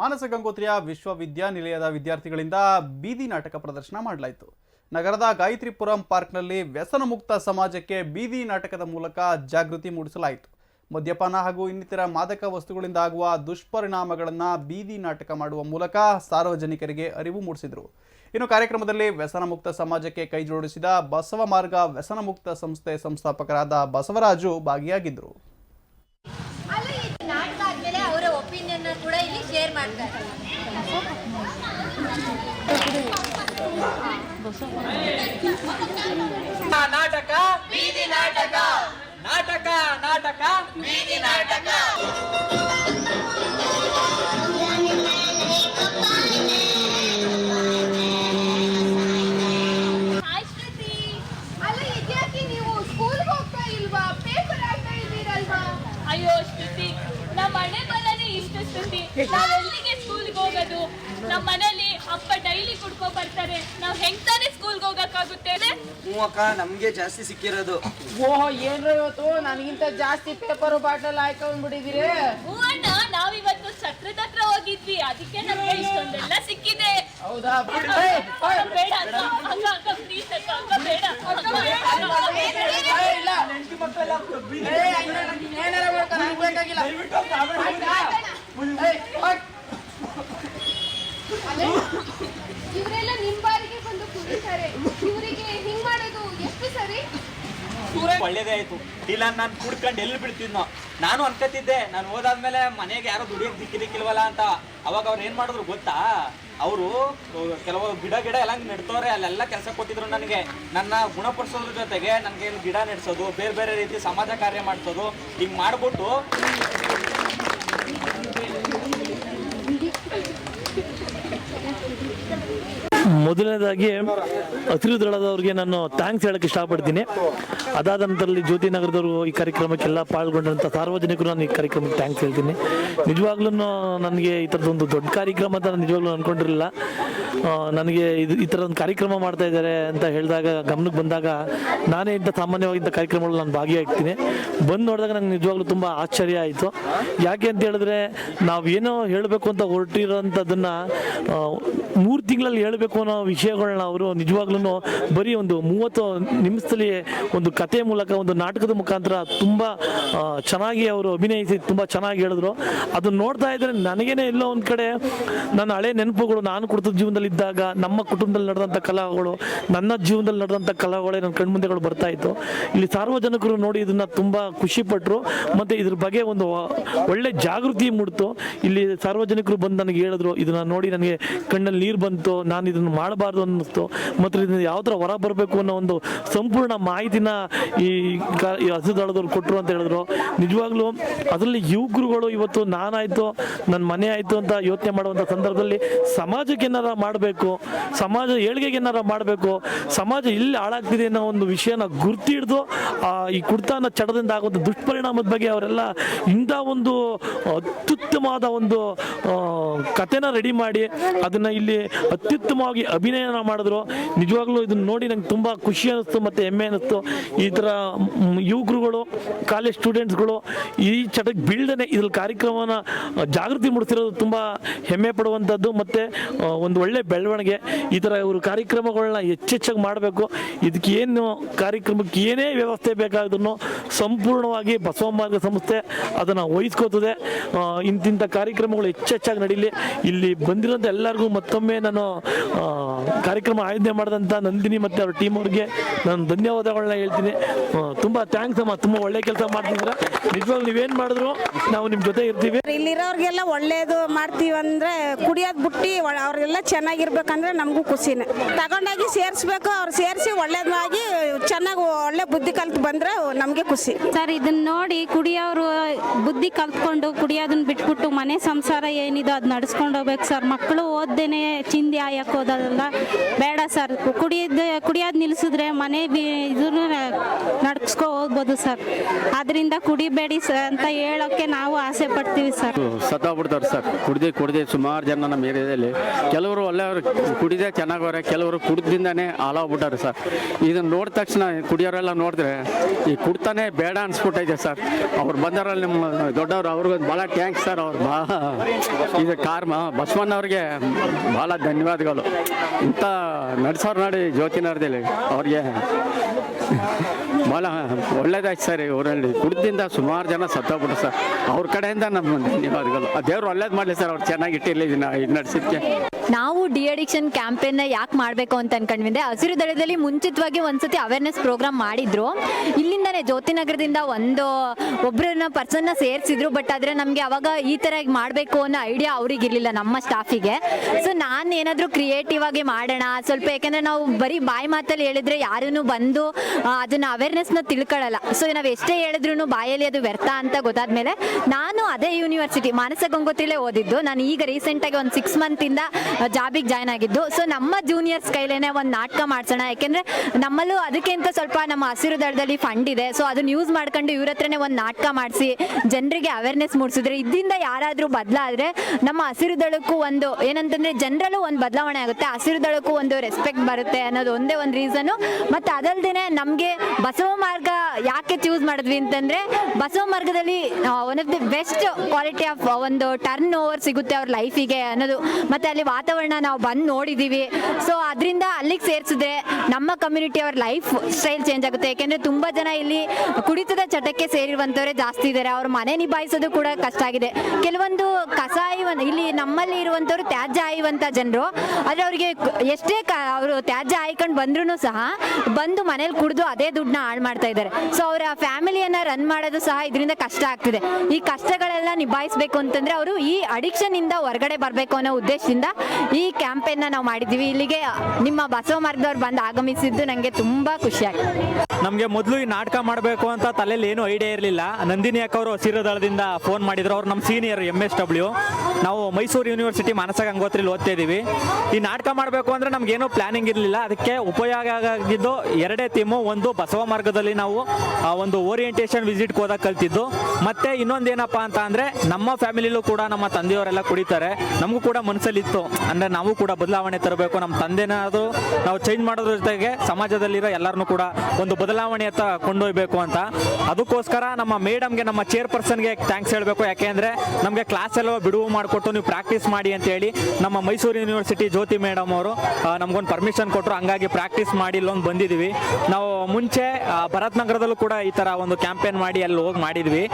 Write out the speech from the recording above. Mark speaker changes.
Speaker 1: ಮಾನಸ ಗಂಗೋತ್ರಿಯ ವಿಶ್ವವಿದ್ಯಾನಿಲಯದ ವಿದ್ಯಾರ್ಥಿಗಳಿಂದ ಬೀದಿ ನಾಟಕ ಪ್ರದರ್ಶನ ಮಾಡಲಾಯಿತು. ನಗರದ ಗಾಯತ್ರಿಪುರಂ ಪಾರ್ಕ್ನಲ್ಲಿ ವ್ಯಸನ ಮುಕ್ತ ಸಮಾಜಕ್ಕೆ ಬೀದಿ ನಾಟಕದ ಮೂಲಕ ಜಾಗೃತಿ ಮೂಡಿಸಲಾಯಿತು. ಮದ್ಯಪಾನ ಹಾಗೂ ಇನ್ನಿತರ ಮಾದಕ ವಸ್ತುಗಳಿಂದ ಆಗುವ ದುಷ್ಪರಿಣಾಮಗಳನ್ನು ಬೀದಿ ನಾಟಕ ಮಾಡುವ ಮೂಲಕ ಸಾರ್ವಜನಿಕರಿಗೆ ಅರಿವು ಮೂಡಿಸಿದರು. ಇನ್ನು ಕಾರ್ಯಕ್ರಮದಲ್ಲಿ ವ್ಯಸನ ಮುಕ್ತ ಸಮಾಜಕ್ಕೆ ಕೈಜೋಡಿಸಿದ ಬಸವ ಮಾರ್ಗ ವ್ಯಸನ ಮುಕ್ತ ಸಂಸ್ಥೆ ಸಂಸ್ಥಾಪಕರಾದ ಬಸವರಾಜು ಭಾಗಿಯಾಗಿದ್ದರು
Speaker 2: ಅಲ್ಲಿ ನಾಟಕ ಆದ್ಮೇಲೆ ಅವರ ಒಪಿನಿಯನ್ ಕೂಡ ಇಲ್ಲಿ ಶೇರ್ ಮಾಡ್ತಾರೆ
Speaker 3: ನಾಟಕ? ಬೀದಿ ನಾಟಕ. ನಾಟಕ ನಾಟಕ. ಬೀದಿ ನಾಟಕ.
Speaker 4: ಸ್ತುತಿ ನಾವ್ ಎಲ್ಲಿಗೆ ಸ್ಕೂಲ್ಗೆ ಹೋಗೋದು ನಮ್ಮ ಮನೇಲಿ ಅಪ್ಪ ಡೈಲಿ ಕುಡ್ಕೊ ಬರ್ತಾರೆ ನಾವು ಹೆಂಗ್ ತಾನೇ ಸ್ಕೂಲ್ಗೆ ಹೋಗಕ್ಕಾಗುತ್ತೆ
Speaker 3: ಹ್ಞೂ ಅಕ್ಕ ನಮ್ಗೆ ಜಾಸ್ತಿ ಸಿಕ್ಕಿರೋದು
Speaker 5: ಓಹೋ ಏನ್ರ ಇವತ್ತು ನನಗಿಂತ ಜಾಸ್ತಿ ಪೇಪರ್ ಬಾಟಲ್ ಹಾಕೊಂಡ್ಬಿಟ್ಟಿದ್ದೀರಿ
Speaker 4: ಹ್ಞೂ ಅಣ್ಣ ನಾವಿವತ್ತು ಛತ್ರದ ಹತ್ರ ಹೋಗಿದ್ವಿ ಅದಕ್ಕೆ ನಮ್ಗೆ ಇಷ್ಟೊಂದೆಲ್ಲ ಸಿಕ್ಕಿದೆ
Speaker 5: ಹೌದಾ
Speaker 4: ಅಕ್ಕ, ಬೇಡ ಅಕ್ಕ ಅಕ್ಕ ಅಕ್ಕ ಪ್ಲೀಸ್ ಅಕ್ಕ ಅಕ್ಕ ಬೇಡ ಅಕ್ಕ ಬೇಡ ಅಕ್ಕ, ಬೇಡ.
Speaker 5: ಏ, ಇಲ್ಲ ಏ, ಅಣ್ಣ, ನಂಗ್ ಏನಾರ ಮಾಡ್ಕೊ, ನಂಗ್ ಬೇಕಾಗಿಲ್ಲ ಆಯ್ತಾ?
Speaker 2: ಇವರೆಲ್ಲ ನಿಮ್ ಬಾರಿಗೆ ಬಂದು ಕುಡಿತಾರೆ ಇವರಿಗೆ ಹಿಂಗ್ ಮಾಡೋದು ಎಷ್ಟು ಸರಿ?
Speaker 6: ಒಳ್ಳೇದೇ ಆಯ್ತು. ಇಲ್ಲ ನಾನು ಕುಡ್ಕೊಂಡು ಎಲ್ಲಿ ಬಿಡ್ತಿದ್ನೋ ನಾನು ಅನ್ಕೋತಿದ್ದೆ. ನಾನು ಓದಾದ್ಮೇಲೆ ಮನೆಗೆ ಯಾರೋ ದುಡಿಯೋಕ್ ದಿಕ್ಕಿದಿಕ್ಕಿಲ್ವಲ್ಲ ಅಂತ. ಅವಾಗ ಅವ್ರು ಏನ್ ಮಾಡಿದ್ರು ಗೊತ್ತಾ? ಅವರು ಕೆಲವು ಗಿಡ ಗಿಡ ಎಲ್ಲ ನೆಡ್ತವ್ರೆ. ಅಲ್ಲೆಲ್ಲ ಕೆಲಸ ಕೊಟ್ಟಿದ್ರು ನನಗೆ. ನನ್ನ ಗುಣಪಡಿಸೋದ್ರ ಜೊತೆಗೆ ನನಗೆ ಗಿಡ ನೆಡ್ಸೋದು ಬೇರೆ ಬೇರೆ ರೀತಿ ಸಮಾಜ ಕಾರ್ಯ ಮಾಡಿಸೋದು ಹಿಂಗೆ ಮಾಡ್ಬಿಟ್ಟು Thank you.
Speaker 7: ಮೊದಲನೇದಾಗಿ ಹಸಿರು ದಳದವ್ರಿಗೆ ನಾನು ಥ್ಯಾಂಕ್ಸ್ ಹೇಳಕ್ಕೆ ಇಷ್ಟಪಡ್ತೀನಿ. ಅದಾದ ನಂತರದಲ್ಲಿ ಜ್ಯೋತಿ ನಗರದವರು ಈ ಕಾರ್ಯಕ್ರಮಕ್ಕೆಲ್ಲ ಪಾಲ್ಗೊಂಡಂಥ ಸಾರ್ವಜನಿಕರು ನಾನು ಈ ಕಾರ್ಯಕ್ರಮಕ್ಕೆ ಥ್ಯಾಂಕ್ಸ್ ಹೇಳ್ತೀನಿ. ನಿಜವಾಗ್ಲೂ ನನಗೆ ಈ ಥರದೊಂದು ದೊಡ್ಡ ಕಾರ್ಯಕ್ರಮ ಅಂತ ನಾನು ನಿಜವಾಗ್ಲೂ ಅನ್ಕೊಂಡಿರಲಿಲ್ಲ. ನನಗೆ ಇದು ಈ ಥರ ಒಂದು ಕಾರ್ಯಕ್ರಮ ಮಾಡ್ತಾ ಇದ್ದಾರೆ ಅಂತ ಹೇಳಿದಾಗ, ಗಮನಕ್ಕೆ ಬಂದಾಗ ನಾನೇ ಇಂಥ ಸಾಮಾನ್ಯವಾಗಿ ಇಂಥ ಕಾರ್ಯಕ್ರಮಗಳು ನಾನು ಭಾಗಿಯಾಗ್ತೀನಿ. ಬಂದು ನೋಡಿದಾಗ ನಂಗೆ ನಿಜವಾಗ್ಲೂ ತುಂಬ ಆಶ್ಚರ್ಯ ಆಯಿತು. ಯಾಕೆ ಅಂತ ಹೇಳಿದ್ರೆ ನಾವೇನೋ ಹೇಳಬೇಕು ಅಂತ ಹೊರಟಿರೋಂಥದ್ದನ್ನ ಮೂರು ತಿಂಗಳಲ್ಲಿ ಹೇಳಬೇಕು ಅನ್ನೋ ವಿಷಯಗಳನ್ನ ಅವರು ನಿಜವಾಗ್ಲೂ ಬರೀ ಒಂದು ಮೂವತ್ತು ನಿಮಿಷದಲ್ಲಿ ಒಂದು ಕತೆ ಮೂಲಕ, ಒಂದು ನಾಟಕದ ಮುಖಾಂತರ ತುಂಬ ಚೆನ್ನಾಗಿ ಅವರು ಅಭಿನಯಿಸಿ ತುಂಬ ಚೆನ್ನಾಗಿ ಹೇಳಿದ್ರು. ಅದನ್ನ ನೋಡ್ತಾ ಇದ್ರೆ ನನಗೇನೆ ಎಲ್ಲೋ ಒಂದು ಕಡೆ ನನ್ನ ಹಳೆ ನೆನಪುಗಳು, ನಾನು ಕುಟುಂಬದ ಜೀವನದಲ್ಲಿ ಇದ್ದಾಗ ನಮ್ಮ ಕುಟುಂಬದಲ್ಲಿ ನಡೆದಂಥ ಕಲಾಗಳು, ನನ್ನ ಜೀವನದಲ್ಲಿ ನಡೆದಂಥ ಕಲಾಗಳೇ ನನ್ನ ಕಣ್ಮುಂದೆಗಳು ಬರ್ತಾ ಇತ್ತು. ಇಲ್ಲಿ ಸಾರ್ವಜನಿಕರು ನೋಡಿ ಇದನ್ನ ತುಂಬಾ ಖುಷಿ ಪಟ್ಟರು ಮತ್ತೆ ಇದ್ರ ಬಗ್ಗೆ ಒಂದು ಒಳ್ಳೆ ಜಾಗೃತಿ ಮೂಡ್ತು. ಇಲ್ಲಿ ಸಾರ್ವಜನಿಕರು ಬಂದು ನನಗೆ ಹೇಳಿದ್ರು, ಇದನ್ನ ನೋಡಿ ನನಗೆ ಕಣ್ಣಲ್ಲಿ ನೀರು ಬಂತು, ನಾನು ಇದನ್ನು ಮಾಡಬಾರ್ದು ಅನ್ನಿಸ್ತು. ಮತ್ತು ಇದನ್ನು ಯಾವ ಥರ ಹೊರ ಬರಬೇಕು ಅನ್ನೋ ಒಂದು ಸಂಪೂರ್ಣ ಮಾಹಿತಿನ ಈ ಕ- ಈ ಹಸು ದಳದವ್ರು ಕೊಟ್ಟರು ಅಂತ ಹೇಳಿದ್ರು. ನಿಜವಾಗ್ಲೂ ಅದರಲ್ಲಿ ಯುವಕರುಗಳು ಇವತ್ತು ನಾನಾಯಿತು ನನ್ನ ಮನೆ ಆಯಿತು ಅಂತ ಯೋಚನೆ ಮಾಡುವಂಥ ಸಂದರ್ಭದಲ್ಲಿ ಸಮಾಜಕ್ಕೆ ಏನಾರ ಮಾಡಬೇಕು, ಸಮಾಜ ಏಳಿಗೆಗೆ ಏನಾರ ಮಾಡಬೇಕು, ಸಮಾಜ ಇಲ್ಲಿ ಹಾಳಾಗ್ತಿದೆ ಅನ್ನೋ ಒಂದು ವಿಷಯನ ಗುರ್ತಿ ಹಿಡಿದು ಈ ಕುರ್ತಾನ ಚಡದಿಂದ ಆಗುವಂಥ ದುಷ್ಪರಿಣಾಮದ ಬಗ್ಗೆ ಅವರೆಲ್ಲ ಇಂಥ ಒಂದು ಅತ್ಯುತ್ತಮವಾದ ಒಂದು ಕಥೆನ ರೆಡಿ ಮಾಡಿ, ಅದನ್ನ ಇಲ್ಲಿ ಅತ್ಯುತ್ತಮವಾಗಿ ಅಭಿನಯನ ಮಾಡಿದ್ರು. ನಿಜವಾಗ್ಲೂ ಇದನ್ನ ನೋಡಿ ನಂಗೆ ತುಂಬಾ ಖುಷಿ ಅನಿಸ್ತು ಮತ್ತೆ ಹೆಮ್ಮೆ ಅನಿಸ್ತು. ಈ ಥರ ಯುವಕರುಗಳು ಕಾಲೇಜ್ ಸ್ಟೂಡೆಂಟ್ಸ್ಗಳು ಈ ಚಟಕ್ಕೆ ಬೀಳ್ದೇ ಇದ್ರ ಕಾರ್ಯಕ್ರಮನ ಜಾಗೃತಿ ಮೂಡಿಸಿರೋದು ತುಂಬಾ ಹೆಮ್ಮೆ ಪಡುವಂಥದ್ದು ಮತ್ತೆ ಒಂದು ಒಳ್ಳೆ ಬೆಳವಣಿಗೆ. ಈ ಥರ ಇವರು ಕಾರ್ಯಕ್ರಮಗಳನ್ನ ಹೆಚ್ಚೆಚ್ಚಾಗಿ ಮಾಡಬೇಕು. ಇದಕ್ಕೆ ಏನು ಕಾರ್ಯಕ್ರಮಕ್ಕೆ ಏನೇ ವ್ಯವಸ್ಥೆ ಬೇಕಾದ್ರೂ ಸಂಪೂರ್ಣವಾಗಿ ಬಸವ ಮಾರ್ಗ ಸಂಸ್ಥೆ ಅದನ್ನು ವಹಿಸ್ಕೋತದೆ. ಇಂತಿಂಥ ಕಾರ್ಯಕ್ರಮಗಳು ಹೆಚ್ಚೆಚ್ಚಾಗಿ ನಡೀಲಿ. ಇಲ್ಲಿ ಬಂದಿರೋಂಥ ಎಲ್ಲರಿಗೂ ಮತ್ತೊಮ್ಮೆ ನಾನು ಕಾರ್ಯಕ್ರಮ ಆಯೋಜನೆ ಮಾಡಿದಂಥ ನಂದಿನಿ ಮತ್ತು ಅವ್ರ ಟೀಮ್ ಅವ್ರಿಗೆ ನಾನು ಧನ್ಯವಾದಗಳನ್ನ ಹೇಳ್ತೀನಿ. ತುಂಬ ಥ್ಯಾಂಕ್ಸ್ ಅಮ್ಮ, ತುಂಬ ಒಳ್ಳೆ ಕೆಲಸ ಮಾಡ್ತಿದ್ದೀರಾ. ನಿಜವಾಗ್ಲೂ ನೀವೇನು ಮಾಡಿದ್ರು, ನಾವು ನಿಮ್ಮ ಜೊತೆ ಇರ್ತೀವಿ.
Speaker 8: ಇಲ್ಲಿರೋರಿಗೆಲ್ಲ ಒಳ್ಳೇದು ಮಾಡ್ತೀವಿ ಅಂದ್ರೆ ಕುಡಿಯೋದ್ ಬುಟ್ಟಿ ಅವ್ರೆಲ್ಲ ಚೆನ್ನಾಗಿರ್ಬೇಕಂದ್ರೆ ನಮಗೂ ಖುಷಿನೇ. ತಗೊಂಡೋಗಿ ಸೇರಿಸ್ಬೇಕು, ಅವ್ರು ಸೇರಿಸಿ ಒಳ್ಳೇದಾಗಿ ಬುದ್ಧಿ ಕಲ್ತು ಬಂದ್ರೆ ನಮಗೆ ಖುಷಿ.
Speaker 9: ಸರ್ ಇದನ್ನ ನೋಡಿ ಕುಡಿಯೋರು ಬುದ್ಧಿ ಕಲ್ತ್ಕೊಂಡು ಕುಡಿಯೋದನ್ನ ಬಿಟ್ಬಿಟ್ಟು ಮನೆ ಸಂಸಾರ ಏನಿದೆ ಅದು ನಡ್ಸ್ಕೊಂಡು ಹೋಗ್ಬೇಕು ಸರ್. ಮಕ್ಕಳು ಓದ್ದೇನೆ ಚಿಂದಿ ಆಯಕ್ಕೆ ಹೋದಲ್ಲ ಬೇಡ ಸರ್. ಕುಡಿಯೋದು ಕುಡಿಯೋದು ನಿಲ್ಲಿಸಿದ್ರೆ ಮನೆ ಬಿ ಇದನ್ನು ನಡ್ಸ್ಕೊ ಹೋಗ್ಬೋದು ಸರ್. ಅದರಿಂದ ಕುಡಿಬೇಡಿ ಸರ್ ಅಂತ ಹೇಳೋಕ್ಕೆ ನಾವು ಆಸೆ ಪಡ್ತೀವಿ ಸರ್.
Speaker 10: ಸತ್ತೋಗ್ಬಿಡ್ತಾರೆ ಸರ್. ಕುಡ್ದು ಕುಡಿದೆ ಸುಮಾರು ಜನ ನಮ್ಮ ಏರಿಯಾದಲ್ಲಿ ಕೆಲವರು ಒಳ್ಳೆಯವರು ಕುಡಿದೆ ಚೆನ್ನಾಗವ್ರೆ ಕೆಲವರು ಕುಡ್ದಿಂದಾನೆ ಹಾಳಾಗ್ಬಿಟ್ಟಾರೆ ಸರ್. ಇದನ್ನ ನೋಡಿದ ತಕ್ಷಣ ಕುಡಿಯೋರೆಲ್ಲ ನೋಡಿದ್ರೆ ಈ ಕುಡ್ತಾನೆ ಬೇಡ ಅನ್ಸ್ಬಿಟ್ಟೈತೆ ಸರ್. ಅವ್ರು ಬಂದರಲ್ಲಿ ನಿಮ್ಮ ದೊಡ್ಡವರು ಅವ್ರಿಗೊಂದು ಭಾಳ ಥ್ಯಾಂಕ್ಸ್ ಸರ್ ಅವ್ರು. ಬಾ ಇದು ಕಾರ್ ಬಸವಣ್ಣವ್ರಿಗೆ ಭಾಳ ಧನ್ಯವಾದಗಳು. ಇಂಥ ನಡ್ಸೋರು ನೋಡಿ ಜ್ಯೋತಿನಾರ್ದಲ್ಲಿ ಅವ್ರಿಗೆ. ಭಾಳ ಒಳ್ಳೇದಾಯ್ತು ಸರ್ ಊರಲ್ಲಿ. ಕುಡ್ದಿಂದ ಸುಮಾರು ಜನ ಸತ್ತೋಗ್ಬಿಟ್ರು ಸರ್. ಅವ್ರ ಕಡೆಯಿಂದ ನಮ್ಮ ಧನ್ಯವಾದಗಳು. ದೇವ್ರು ಒಳ್ಳೇದು ಮಾಡಲಿ ಸರ್, ಅವ್ರು ಚೆನ್ನಾಗಿ ಇಟ್ಟಿರಲಿ ಇದನ್ನ ಇದು ನಡೆಸಿದ್ಕೆ.
Speaker 11: ನಾವು ಡಿ ಅಡಿಕ್ಷನ್ ಕ್ಯಾಂಪೇನ್ ಯಾಕೆ ಮಾಡಬೇಕು ಅಂತ ಅನ್ಕೊಂಡ್ವಿಂದೆ, ಹಸಿರು ದಳದಲ್ಲಿ ಮುಂಚಿತವಾಗಿ ಒಂದ್ಸತಿ ಅವೇರ್ನೆಸ್ ಪ್ರೋಗ್ರಾಮ್ ಮಾಡಿದ್ರು. ಇಲ್ಲಿಂದಾನೆ ಜ್ಯೋತಿನಗರದಿಂದ ಒಂದು ಒಬ್ಬರನ್ನ ಪರ್ಸನ್ನ ಸೇರಿಸಿದ್ರು ಬಟ್ ಆದರೆ ನಮಗೆ ಅವಾಗ ಈ ಥರ ಮಾಡಬೇಕು ಅನ್ನೋ ಐಡಿಯಾ ಅವ್ರಿಗೆ ಇರಲಿಲ್ಲ ನಮ್ಮ ಸ್ಟಾಫಿಗೆ ಸೊ ನಾನು ಏನಾದರೂ ಕ್ರಿಯೇಟಿವ್ ಆಗಿ ಮಾಡೋಣ. ಸ್ವಲ್ಪ ಯಾಕಂದ್ರೆ ನಾವು ಬರೀ ಬಾಯಿ ಮಾತಲ್ಲಿ ಹೇಳಿದ್ರೆ ಯಾರೂ ಬಂದು ಅದನ್ನ ಅವೇರ್ನೆಸ್ನ ತಿಳ್ಕೊಳ್ಳಲ್ಲ. ಸೊ ನಾವು ಎಷ್ಟೇ ಹೇಳಿದ್ರು ಬಾಯಲ್ಲಿ ಅದು ವ್ಯರ್ಥ ಅಂತ ಗೊತ್ತಾದ್ಮೇಲೆ ನಾನು ಅದೇ ಯೂನಿವರ್ಸಿಟಿ ಮಾನಸ ಗಂಗೋತ್ರಿಲೇ ಓದಿದ್ದು. ನಾನು ಈಗ ರೀಸೆಂಟಾಗಿ ಒಂದು ಸಿಕ್ಸ್ ಮಂತಿಂದ ಜಾಬಿಗೆ ಜಾಯ್ನ್ ಆಗಿದ್ದು. ಸೊ ನಮ್ಮ ಜೂನಿಯರ್ಸ್ ಕೈಲೇನೆ ಒಂದು ನಾಟಕ ಮಾಡ್ಸೋಣ. ಯಾಕೆಂದರೆ ನಮ್ಮಲ್ಲೂ ಅದಕ್ಕಿಂತ ಸ್ವಲ್ಪ ನಮ್ಮ ಹಸಿರು ದಳದಲ್ಲಿ ಫಂಡ್ ಇದೆ. ಸೊ ಅದನ್ನ ಯೂಸ್ ಮಾಡ್ಕೊಂಡು ಇವ್ರ ಹತ್ರನೇ ಒಂದು ನಾಟಕ ಮಾಡಿಸಿ, ಜನರಿಗೆ ಅವೇರ್ನೆಸ್ ಮೂಡಿಸಿದ್ರೆ ಇದರಿಂದ ಯಾರಾದರೂ ಬದಲಾದ್ರೆ ನಮ್ಮ ಹಸಿರು ದಳಕ್ಕೂ ಒಂದು ಏನಂತಂದ್ರೆ, ಜನರಲ್ಲೂ ಒಂದು ಬದಲಾವಣೆ ಆಗುತ್ತೆ ಹಸಿರು ದಳಕ್ಕೂ ಒಂದು ರೆಸ್ಪೆಕ್ಟ್ ಬರುತ್ತೆ ಅನ್ನೋದು ಒಂದೇ ಒಂದು ರೀಸನು ಮತ್ತು ಅದಲ್ದೇ ನಮಗೆ ಬಸವ ಮಾರ್ಗ ಯಾಕೆ ಚೂಸ್ ಮಾಡಿದ್ವಿ ಅಂತಂದರೆ, ಬಸವ ಮಾರ್ಗದಲ್ಲಿ one of the best quality of ಒಂದು ಟರ್ನ್ ಓವರ್ ಸಿಗುತ್ತೆ ಅವ್ರ ಲೈಫಿಗೆ ಅನ್ನೋದು. ಮತ್ತು ಅಲ್ಲಿ ವಾತಾವರಣ ನಾವು ಬಂದು ನೋಡಿದ್ದೀವಿ ಸೊ ಅದರಿಂದ ಅಲ್ಲಿಗೆ ಸೇರಿಸಿದ್ರೆ ನಮ್ಮ ಕಮ್ಯುನಿಟಿ ಅವ್ರ ಲೈಫ್ ಸ್ಟೈಲ್ ಚೇಂಜ್ ಆಗುತ್ತೆ. ಯಾಕೆಂದರೆ ತುಂಬ ಜನ ಇಲ್ಲಿ ಕುಡಿತದ ಚಟಕ್ಕೆ ಸೇರಿರುವಂಥವರೇ ಜಾಸ್ತಿ ಇದ್ದಾರೆ ಅವ್ರ ಮನೆ ನಿಭಾಯಿಸೋದು ಕೂಡ ಕಷ್ಟ ಆಗಿದೆ. ಕೆಲವೊಂದು ಕಸ ಇಲ್ಲಿ ನಮ್ಮಲ್ಲಿ ಇರುವಂಥವ್ರು ತ್ಯಾಜ್ಯ ಆಯುವಂಥ ಜನರು. ಆದರೆ ಅವರಿಗೆ ಎಷ್ಟೇ ಅವರು ತ್ಯಾಜ್ಯ ಆಯ್ಕೊಂಡು ಬಂದ್ರೂ ಸಹ ಬಂದು ಮನೇಲಿ ಕುಡಿದು ಅದೇ ದುಡ್ಡನ್ನ ಹಾಳು ಮಾಡ್ತಾ ಇದ್ದಾರೆ. ಸೊ ಅವರ ಫ್ಯಾಮಿಲಿಯನ್ನ ರನ್ ಮಾಡೋದು ಸಹ ಇದರಿಂದ ಕಷ್ಟ ಆಗ್ತಿದೆ. ಈ ಕಷ್ಟಗಳೆಲ್ಲ ನಿಭಾಯಿಸಬೇಕು ಅಂತಂದ್ರೆ ಅವರು ಈ ಅಡಿಕ್ಷನ್ ಇಂದ ಹೊರಗಡೆ ಬರಬೇಕು ಅನ್ನೋ ಉದ್ದೇಶದಿಂದ ಈ ಕ್ಯಾಂಪೇನ್ನ ನಾವು ಮಾಡಿದ್ದೀವಿ. ಇಲ್ಲಿಗೆ ನಿಮ್ಮ ಬಸವ ಮಾರ್ಗದವ್ರು ಬಂದು ಆಗಮಿಸಿದ್ದು ನನಗೆ ತುಂಬಾ ಖುಷಿ ಆಗ್ತದೆ
Speaker 6: ನಮಗೆ ಮೊದಲು ಈ ನಾಟಕ ಮಾಡಬೇಕು ಅಂತ ತಲೆಯಲ್ಲಿ ಏನೂ ಐಡಿಯಾ ಇರಲಿಲ್ಲ. ನಂದಿನಿ ಅಕ್ಕ ಅವರು ಹಸಿರು ದಳದಿಂದ ಫೋನ್ ಮಾಡಿದ್ರು. ಅವ್ರು ನಮ್ಮ ಸೀನಿಯರ್ ಎಂ ಎಸ್ ಡಬ್ಲ್ಯೂ. ನಾವು ಮೈಸೂರು ಯೂನಿವರ್ಸಿಟಿ ಮಾನಸ ಗಂಗೋತ್ರಿಲಿ ಓದ್ತಾ ಇದ್ದೀವಿ. ಈ ನಾಟಕ ಮಾಡಬೇಕು ಅಂದರೆ ನಮಗೇನು ಪ್ಲಾನಿಂಗ್ ಇರಲಿಲ್ಲ. ಅದಕ್ಕೆ ಉಪಯೋಗ ಆಗಿದ್ದು ಎರಡೇ ಥೀಮು ಒಂದು ಬಸವ ಮಾರ್ಗದಲ್ಲಿ ನಾವು ಆ, ಒಂದು ಓರಿಯೆಂಟೇಷನ್ ವಿಸಿಟ್ಗೆ ಹೋದಾಗ ಕಲ್ತಿದ್ದು. ಮತ್ತೆ ಇನ್ನೊಂದು ಏನಪ್ಪ ಅಂತ ಅಂದರೆ ನಮ್ಮ ಫ್ಯಾಮಿಲಿಲೂ ಕೂಡ ನಮ್ಮ ತಂದೆಯವರೆಲ್ಲ ಕುಡಿತಾರೆ. ನಮಗೂ ಕೂಡ ಮನಸ್ಸಲ್ಲಿತ್ತು. ಅಂದರೆ ನಾವು ಕೂಡ ಬದಲಾವಣೆ ತರಬೇಕು. ನಮ್ಮ ತಂದೆನಾದರೂ ನಾವು ಚೇಂಜ್ ಮಾಡೋದ್ರ ಜೊತೆಗೆ ಸಮಾಜದಲ್ಲಿರೋ ಎಲ್ಲರನ್ನೂ ಕೂಡ ಒಂದು ಬದಲಾವಣೆ ಬದಲಾವಣೆಯತ್ತ ಕೊಂಡೊಯ್ಬೇಕು ಅಂತ. ಅದಕ್ಕೋಸ್ಕರ ನಮ್ಮ ಮೇಡಮ್ಗೆ ನಮ್ಮ ಚೇರ್ಪರ್ಸನ್ಗೆ ಥ್ಯಾಂಕ್ಸ್ ಹೇಳಬೇಕು. ಯಾಕೆಂದರೆ ನಮಗೆ ಕ್ಲಾಸ್ ಎಲ್ಲ ಬಿಡುವು ಮಾಡಿಕೊಟ್ಟು ನೀವು ಪ್ರಾಕ್ಟೀಸ್ ಮಾಡಿ ಅಂತ ಹೇಳಿ ನಮ್ಮ ಮೈಸೂರು ಯೂನಿವರ್ಸಿಟಿ ಜ್ಯೋತಿ ಮೇಡಮ್ ಅವರು ನಮಗೊಂದು ಪರ್ಮಿಷನ್ ಕೊಟ್ಟರು ಹಂಗಾಗಿ ಪ್ರಾಕ್ಟೀಸ್ ಮಾಡಿ ಇಲ್ಲೊಂದು ಬಂದಿದ್ದೀವಿ ನಾವು ಮುಂಚೆ ಭರತ್ನಗರದಲ್ಲೂ ಭರತ್ ನಗರದಲ್ಲೂ ಕೂಡ ಈ ಥರ ಒಂದು ಕ್ಯಾಂಪೇನ್ ಮಾಡಿ ಅಲ್ಲಿ ಹೋಗಿ ಮಾಡಿದ್ವಿ.